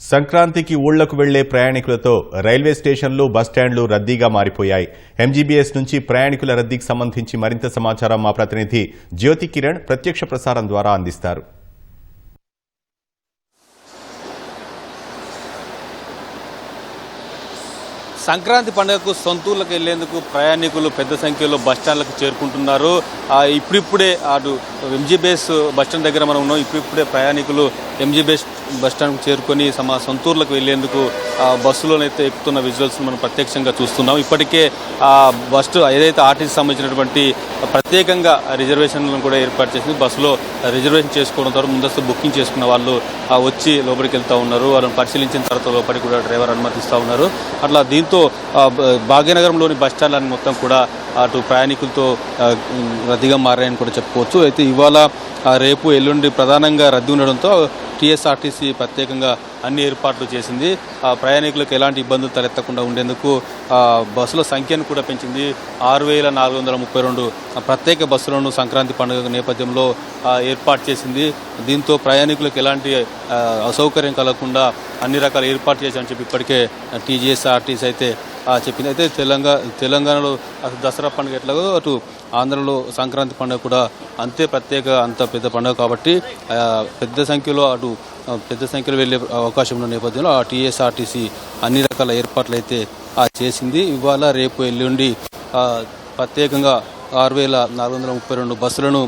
సంక్రాంతికి ఊళ్ళకు వెళ్ళే ప్రయాణికులతో రైల్వే స్టేషన్లు బస్టాండ్లు రద్దీగా మారిపోయాయి. ఎంజీబీఎస్ నుంచి ప్రయాణికుల రద్దీకి సంబంధించి మరింత సమాచారం మా ప్రతినిధి జ్యోతి కిరణ్ ప్రత్యక్ష ప్రసారం ద్వారా అందిస్తారు. సంక్రాంతి పండుగకు సొంతూర్లకు వెళ్ళేందుకు ప్రయాణికులు పెద్ద సంఖ్యలో బస్టాండ్లకు చేరుకుంటున్నారు. ఇప్పుడిప్పుడే అటు ఎంజీబీఎస్ బస్టాండ్ దగ్గర మనం ఉన్నాం. ఇప్పుడిప్పుడే ప్రయాణికులు ఎంజీ బస్ బస్టాండ్కు చేరుకొని సమా సొంతూర్లకు వెళ్ళేందుకు ఆ, బస్సులోనైతే ఎక్కుతున్న విజువల్స్ మనం ప్రత్యక్షంగా చూస్తున్నాం. ఇప్పటికే ఆ బస్సు ఏదైతే ఆర్టీసీ సంబంధించినటువంటి ప్రత్యేకంగా రిజర్వేషన్లను కూడా ఏర్పాటు చేసింది. బస్సులో రిజర్వేషన్ చేసుకోవడం ద్వారా ముందస్తు బుకింగ్ చేసుకున్న వాళ్ళు వచ్చి లోపలికి వెళ్తూ ఉన్నారు. వాళ్ళని పరిశీలించిన తర్వాత లోపలికి కూడా డ్రైవర్ అనుమతిస్తూ ఉన్నారు. అట్లా దీంతో భాగ్యనగరంలోని బస్ స్టాండ్లన్నీ మొత్తం కూడా అటు ప్రయాణికులతో రద్దీగా మారాయని కూడా చెప్పుకోవచ్చు. అయితే ఇవాళ రేపు ఎల్లుండి ప్రధానంగా రద్దీ ఉండడంతో టీఎస్ఆర్టీసీ ప్రత్యేకంగా అన్ని ఏర్పాట్లు చేసింది. ఆ ప్రయాణికులకు ఎలాంటి ఇబ్బందులు తలెత్తకుండా ఉండేందుకు బస్సుల సంఖ్యను కూడా పెంచింది. ఆరు వేల నాలుగు వందల ముప్పై రెండు ప్రత్యేక బస్సులను సంక్రాంతి పండుగ నేపథ్యంలో ఏర్పాటు చేసింది. దీంతో ప్రయాణికులకు ఎలాంటి అసౌకర్యం కలగకుండా అన్ని రకాల ఏర్పాటు చేశామని చెప్పి ఇప్పటికే టీజీఎస్ఆర్టీసీ అయితే చెప్పింది అయితే తెలంగాణ తెలంగాణలో అటు దసరా పండుగ ఎట్లాగో అటు ఆంధ్రలో సంక్రాంతి పండుగ కూడా అంతే ప్రత్యేక అంత పెద్ద పండుగ కాబట్టి పెద్ద సంఖ్యలో అటు పెద్ద సంఖ్యలో వెళ్ళే అవకాశం ఉన్న నేపథ్యంలో ఆ టీఎస్ఆర్టీసీ అన్ని రకాల ఏర్పాట్లు అయితే చేసింది. ఇవాళ రేపు ఎల్లుండి ప్రత్యేకంగా ఆరు వేల నాలుగు వందల ముప్పై రెండు బస్సులను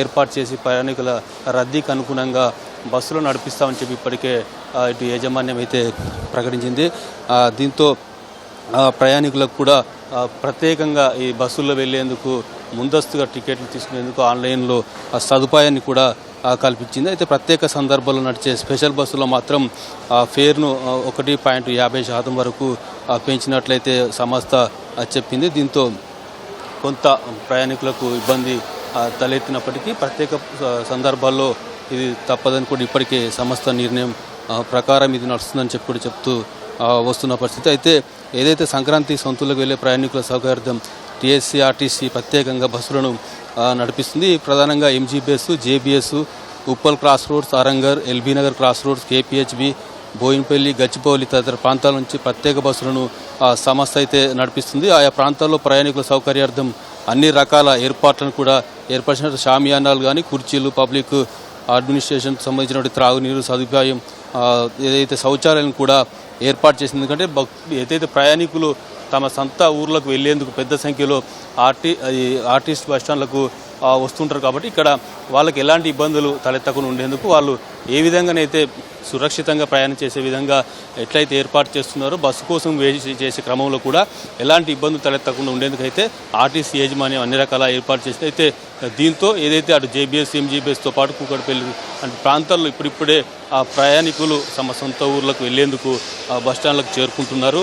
ఏర్పాటు చేసి ప్రయాణికుల రద్దీకి అనుగుణంగా బస్సులు నడిపిస్తామని చెప్పి ఇప్పటికే ఇటు యాజమాన్యం అయితే ప్రకటించింది. దీంతో ప్రయాణికులకు కూడా ప్రత్యేకంగా ఈ బస్సుల్లో వెళ్ళేందుకు ముందస్తుగా టికెట్లు తీసుకునేందుకు ఆన్లైన్లో ఆ సదుపాయాన్ని కూడా కల్పించింది. అయితే ప్రత్యేక సందర్భాల్లో నడిచే స్పెషల్ బస్సులో మాత్రం ఆ, ఫేర్ను ఒకటి పాయింట్ యాభై శాతం వరకు పెంచినట్లయితే సంస్థ చెప్పింది. దీంతో కొంత ప్రయాణికులకు ఇబ్బంది తలెత్తినప్పటికీ ప్రత్యేక సందర్భాల్లో ఇది తప్పదని కూడా ఇప్పటికే సంస్థ నిర్ణయం ప్రకారం ఇది నడుస్తుందని చెప్పి కూడా చెప్తూ వస్తున్న పరిస్థితి. అయితే ఏదైతే సంక్రాంతి సొంతలకు వెళ్ళే ప్రయాణికుల సౌకర్యార్థం టీఎస్సీఆర్టీసీ ప్రత్యేకంగా బస్సులను నడిపిస్తుంది. ప్రధానంగా MGBS JBS Uppal cross roads Aramghar LB Nagar cross roads KPHB Bowenpally Gachibowli తదితర ప్రాంతాల నుంచి ప్రత్యేక బస్సులను సంస్థ అయితే నడిపిస్తుంది. ఆయా ప్రాంతాల్లో ప్రయాణికుల సౌకర్యార్థం అన్ని రకాల ఏర్పాట్లను కూడా ఏర్పరిచిన షామియానాలు కానీ కుర్చీలు పబ్లిక్ అడ్మినిస్ట్రేషన్ సంబంధించినటువంటి త్రాగునీరు సదుపాయం ఏదైతే శౌచాలయం కూడా ఏర్పాటు చేసింది. ఎందుకంటే భక్- ఏదైతే ప్రయాణికులు తమ సొంత ఊర్లకు వెళ్ళేందుకు పెద్ద సంఖ్యలో ఆర్టీ ఆర్టిస్ట్ బస్టాండ్లకు వస్తుంటారు కాబట్టి ఇక్కడ వాళ్ళకి ఎలాంటి ఇబ్బందులు తలెత్తకుండా ఉండేందుకు వాళ్ళు ఏ విధంగానైతే సురక్షితంగా ప్రయాణం చేసే విధంగా ఎట్లయితే ఏర్పాటు చేస్తున్నారో బస్సు కోసం వేచి చేసే క్రమంలో కూడా ఎలాంటి ఇబ్బందులు తలెత్తకుండా ఉండేందుకైతే ఆర్టీసీ యాజమాన్యం అన్ని రకాల ఏర్పాటు చేసింది అయితే దీంతో ఏదైతే అటు జేబీఎస్ ఎంజీబీఎస్తో పాటు కూకట్పల్లి అంటే ప్రాంతాల్లో ఇప్పుడిప్పుడే ఆ ప్రయాణికులు తమ సొంత ఊర్లకు వెళ్ళేందుకు బస్టాండ్లకు చేరుకుంటున్నారు.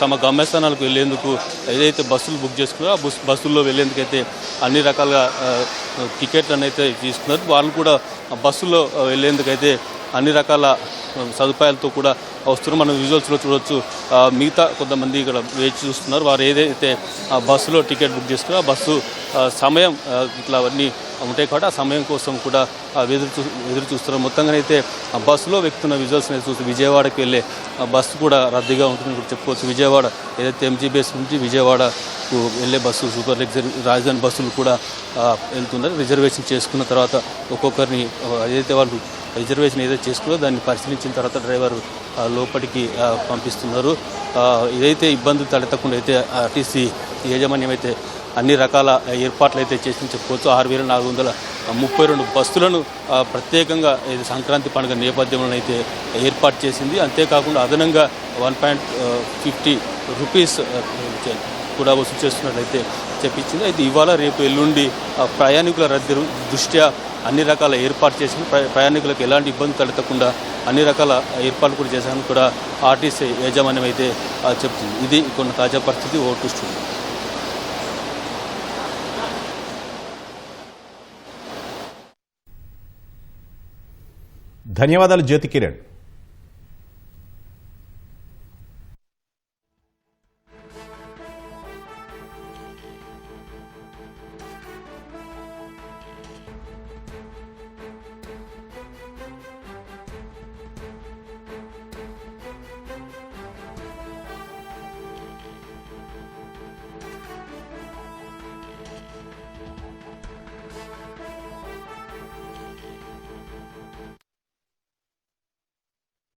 తమ గమ్యస్థానాలకు వెళ్ళేందుకు ఏదైతే బస్సులు బుక్ చేసుకున్నారో ఆ బస్ బస్సుల్లో వెళ్ళేందుకైతే అన్ని రకాలుగా టికెట్లను అయితే తీసుకున్నారు. వాళ్ళు కూడా బస్సులో ఆ, వెళ్ళేందుకైతే అన్ని రకాల సదుపాయాలతో కూడా వస్తున్నారు. మనం విజువల్స్లో చూడొచ్చు. మిగతా కొంతమంది ఇక్కడ వేచి చూస్తున్నారు. వారు ఏదైతే ఆ బస్సులో టికెట్ బుక్ చేసుకున్నారో ఆ బస్సు సమయం ఇట్లా అవన్నీ ఉంటాయి కాబట్టి ఆ సమయం కోసం కూడా ఎదురు చూ ఎదురు చూస్తున్నారు. మొత్తంగానైతే ఆ బస్సులో వ్యక్తున్న విజువల్స్ చూసి విజయవాడకి వెళ్ళే బస్సు కూడా రద్దీగా ఉంటుందని కూడా చెప్పుకోవచ్చు. విజయవాడ ఏదైతే ఎంజీబీఎస్ నుంచి విజయవాడకు వెళ్ళే బస్సు సూపర్ లగ్జరీ రాజధాని బస్సులు కూడా వెళ్తున్నారు. రిజర్వేషన్ చేసుకున్న తర్వాత ఒక్కొక్కరిని ఏదైతే వాళ్ళు రిజర్వేషన్ ఏదైతే చేసుకుందో దాన్ని పరిశీలించిన తర్వాత డ్రైవర్ లోపలికి పంపిస్తున్నారు. ఇదైతే ఇబ్బందులు తలెత్తకుండా అయితే ఆర్టీసీ యాజమాన్యం అయితే అన్ని రకాల ఏర్పాట్లు అయితే చేసింది చెప్పుకోవచ్చు. ఆరు వేల నాలుగు వందల ముప్పై రెండు బస్సులను ప్రత్యేకంగా ఇది సంక్రాంతి పండుగ నేపథ్యంలో అయితే ఏర్పాటు చేసింది. అంతేకాకుండా అదనంగా వన్ పాయింట్ ఫిఫ్టీ రూపీస్ కూడా వసూలు చేస్తున్నట్లయితే చెప్పించింది. అయితే ఇవాళ రేపు ఎల్లుండి ప్రయాణికుల రద్దీ దృష్ట్యా అన్ని రకాల ఏర్పాటు చేసి ప్ర- ప్రయాణికులకు ఎలాంటి ఇబ్బంది తలెత్తకుండా అన్ని రకాల ఏర్పాట్లు కూడా చేశామని కూడా ఆర్టీసీ యాజమాన్యం అయితే చెప్తుంది. ఇది కొన్ని తాజా పరిస్థితి ఓటు ధన్యవాదాలు జ్యోతి కిరణ్.